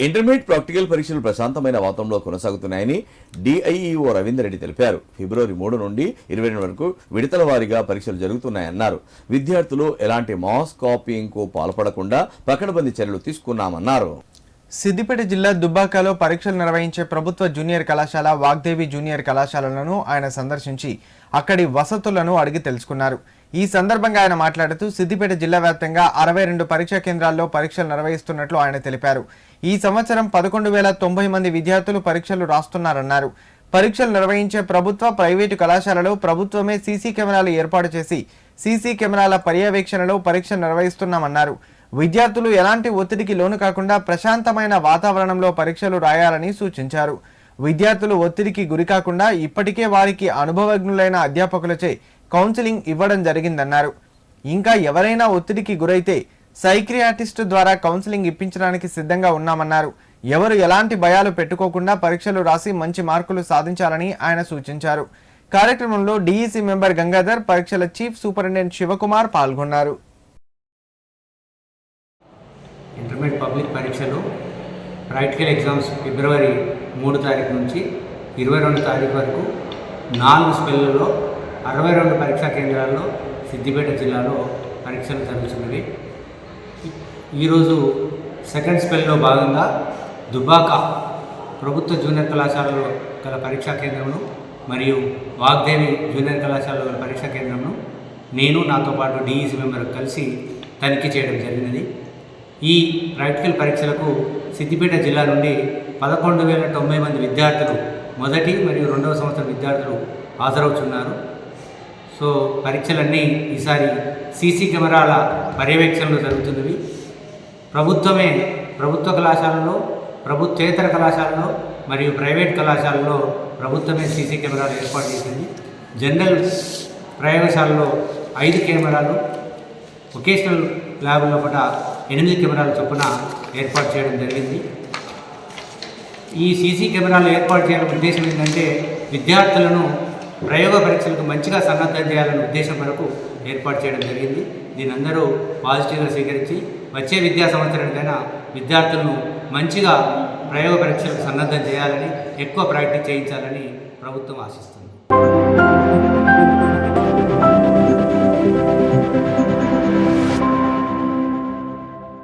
Intermediate practical పరీక్షలు ప్రశాంతమైన వాతావరణంలో కొనసాగుతున్నాయని డిఐఈఓ రవీందర్ రెడ్డి తెలిపారు. ఫిబ్రవరి మూడు నుండి ఇరవై రెండు వరకు విడతల వారీగా పరీక్షలు జరుగుతున్నాయన్నారు. విద్యార్థులు ఎలాంటి మాస్ కాపీయింగ్కు పాల్పడకుండా పకడ్బందీ చర్యలు తీసుకున్నామన్నారు. సిద్దిపేట జిల్లా దుబ్బాకలో పరీక్షలు నిర్వహించే ప్రభుత్వ జూనియర్ కళాశాల వాగ్దేవి జూనియర్ కళాశాలలను ఆయన సందర్శించి అక్కడి వసతులను అడిగి తెలుసుకున్నారు. ఈ సందర్భంగా ఆయన మాట్లాడుతూ సిద్దిపేట జిల్లా వ్యాప్తంగా అరవై రెండు పరీక్షా కేంద్రాల్లో పరీక్షలు నిర్వహిస్తున్నట్లు ఆయన తెలిపారు. ఈ సంవత్సరం పదకొండు వేల తొంభై మంది విద్యార్థులు పరీక్షలు రాస్తున్నారన్నారు. పరీక్షలు నిర్వహించే ప్రభుత్వ ప్రైవేటు కళాశాలలో ప్రభుత్వమే సీసీ కెమెరాలు ఏర్పాటు చేసి సీసీ కెమెరాల పర్యవేక్షణలో పరీక్ష నిర్వహిస్తున్నామన్నారు. విద్యార్థులు ఎలాంటి ఒత్తిడికి లోను కాకుండా ప్రశాంతమైన వాతావరణంలో పరీక్షలు రాయాలని సూచించారు. విద్యార్థులు ఒత్తిడికి గురికాకుండా ఇప్పటికే వారికి అనుభవజ్ఞులైన అధ్యాపకులచే కౌన్సిలింగ్ ఇవ్వడం జరిగిందన్నారు. ఇంకా ఎవరైనా ఒత్తిడికి గురైతే సైక్రియాటిస్ట్ ద్వారా కౌన్సిలింగ్ ఇప్పించడానికి సిద్ధంగా ఉన్నామన్నారు. ఎవరు ఎలాంటి భయాలు పెట్టుకోకుండా పరీక్షలు రాసి మంచి మార్కులు సాధించాలని ఆయన సూచించారు. కార్యక్రమంలో డీఈసీ మెంబర్ గంగాధర్ పరీక్షల చీఫ్ సూపరింటెండెంట్ శివకుమార్ పాల్గొన్నారు. ఇంటర్మీడియట్ పబ్లిక్ పరీక్షలు ప్రాక్టికల్ ఎగ్జామ్స్ ఫిబ్రవరి మూడు తారీఖు నుంచి ఇరవై రెండు తారీఖు వరకు నాలుగు స్పెల్లలో అరవై రెండు పరీక్షా కేంద్రాల్లో సిద్దిపేట జిల్లాలో పరీక్షలు జరుగుతున్నవి. ఈరోజు సెకండ్ స్పెల్లో భాగంగా దుబాక ప్రభుత్వ జూనియర్ కళాశాలలో గల పరీక్షా కేంద్రమును మరియు వాగ్దేవి జూనియర్ కళాశాలలో గల పరీక్షా కేంద్రమును నేను నాతో పాటు డిఈసి మెంబర్ కలిసి తనిఖీ చేయడం జరిగినది. ఈ ప్రాక్టికల్ పరీక్షలకు సిద్దిపేట జిల్లా నుండి పదకొండు వేల తొంభై మంది విద్యార్థులు మొదటి మరియు రెండవ సంవత్సరం విద్యార్థులు హాజరవుతున్నారు సో పరీక్షలన్నీ ఈసారి సీసీ కెమెరాల పర్యవేక్షణలో జరుగుతున్నవి. ప్రభుత్వమే ప్రభుత్వ కళాశాలలో ప్రభుత్వేతర కళాశాలలో మరియు ప్రైవేట్ కళాశాలలో ప్రభుత్వమే సీసీ కెమెరాలు ఏర్పాటు చేసింది. జనరల్ ప్రయోగశాలలో ఐదు కెమెరాలు వొకేషనల్ ల్యాబ్ లోపల ఎనిమిది కెమెరాల చొప్పున ఏర్పాటు చేయడం జరిగింది. ఈ సీసీ కెమెరాలు ఏర్పాటు చేయడం ఉద్దేశం ఏంటంటే విద్యార్థులను ప్రయోగ పరీక్షలకు మంచిగా సన్నద్ధం చేయాలనే ఉద్దేశం వరకు ఏర్పాటు చేయడం జరిగింది. దీని అందరూ పాజిటివ్గా స్వీకరించి వచ్చే విద్యా సంవత్సరానికైనా విద్యార్థులను మంచిగా ప్రయోగ పరీక్షలకు సన్నద్ధం చేయాలని ఎక్కువ ప్రాక్టీస్ చేయించాలని ప్రభుత్వం ఆశిస్తుంది.